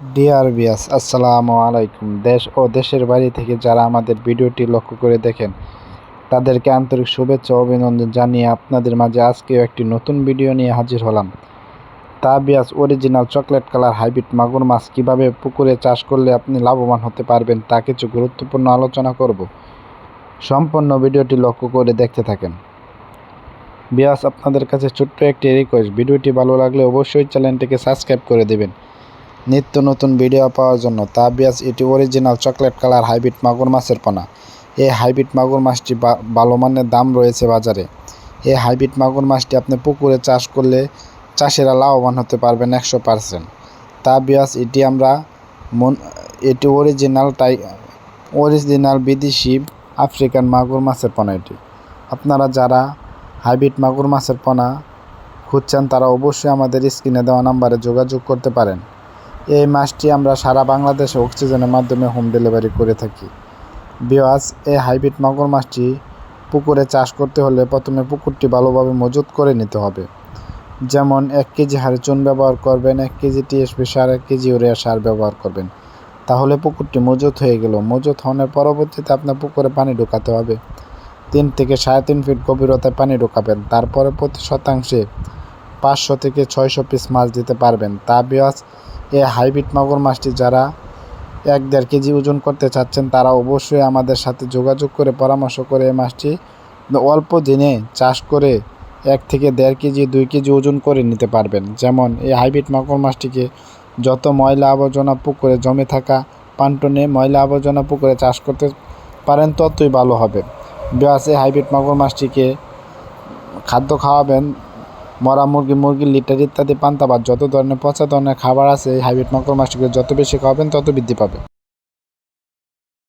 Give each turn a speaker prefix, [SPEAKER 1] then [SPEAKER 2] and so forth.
[SPEAKER 1] Deer বিয়াস আসসালামু আলাইকুম। দেশ ও দেশের বাইরে থেকে যারা আমাদের ভিডিওটি লক্ষ্য করে দেখেন, তাদেরকে আন্তরিক শুভেচ্ছা অভিনন্দন জানিয়ে আপনাদের মাঝে আজকেও একটি নতুন ভিডিও নিয়ে হাজির হলাম। তা বিয়াস অরিজিনাল চকলেট কালার হাইব্রিড মাগুর মাছ কীভাবে পুকুরে চাষ করলে আপনি লাভবান হতে পারবেন তা কিছু গুরুত্বপূর্ণ আলোচনা করব। সম্পূর্ণ ভিডিওটি লক্ষ্য করে দেখতে থাকেন। বিয়াস আপনাদের কাছে ছোট্ট একটি রিকোয়েস্ট ভিডিওটি ভালো লাগলে অবশ্যই চ্যানেলটিকে সাবস্ক্রাইব করে দেবেন। নিত্য নতুন ভিডিও পাওয়ার জন্য তাবিয়াস এটি অরিজিনাল চকলেট কালার হাইব্রিড মাগুর মাছের পোনা। এই হাইব্রিড মাগুর মাছটি ভালো মানের দাম রয়েছে বাজারে। এই হাইব্রিড মাগুর মাছটি আপনি পুকুরে চাষ করলে চাষিরা লাভবান হতে পারবেন একশো পারসেন্ট। তাবিয়াস এটি আমরা মন এটি অরিজিনাল টাই অরিজিনাল বিদেশি আফ্রিকান মাগুর মাছের পোনা এটি। আপনারা যারা হাইব্রিড মাগুর মাছের পোনা খুঁজছেন তারা অবশ্যই আমাদের স্ক্রিনে দেওয়া নাম্বারে যোগাযোগ করতে পারেন। এই মাছটি আমরা সারা বাংলাদেশে অক্সিজেনের মাধ্যমে হোম ডেলিভারি করে থাকি। বিওয়াস এই হাইব্রিড মাগুর মাছটি পুকুরে চাষ করতে হলে প্রথমে পুকুরটি ভালোভাবে মজুত করে নিতে হবে। যেমন, এক কেজি হারে চুন ব্যবহার করবেন, এক কেজি টিএসপি সার, এক কেজি ইউরিয়া সার ব্যবহার করবেন। তাহলে পুকুরটি মজুত হয়ে গেল। মজুত হওয়ার পরবর্তীতে আপনার পুকুরে পানি ঢোকাতে হবে। তিন থেকে সাড়ে তিন ফিট গভীরতায় পানি ঢোকাবেন। তারপরে প্রতি শতাংশে পাঁচশো থেকে ছয়শো পিস মাছ দিতে পারবেন। তা বিয়াস এই হাইব্রিড মাগুর মাছটি যারা এক দেড় কেজি ওজন করতে চাচ্ছেন, তারা অবশ্যই আমাদের সাথে যোগাযোগ করে পরামর্শ করে এই মাছটি অল্প দিনে চাষ করে এক থেকে দেড় কেজি, দুই কেজি ওজন করে নিতে পারবেন। যেমন এই হাইব্রিড মাগুর মাছটিকে যত ময়লা আবর্জনা পুকুরে জমে থাকা পান্টনে ময়লা আবর্জনা পুকুরে চাষ করতে পারেন, ততই ভালো হবে। বিয়াস, এই হাইব্রিড মাগুর মাছটিকে খাদ্য খাওয়াবেন মরা মুরগি মুরগি লিটার ইত্যাদি পান্তা ভাত যত ধরনের পচা ধরনের খাবার আছে হাইব্রিড মকর মাছটিকে যত বেশি খাওয়াবেন, তত বৃদ্ধি পাবে।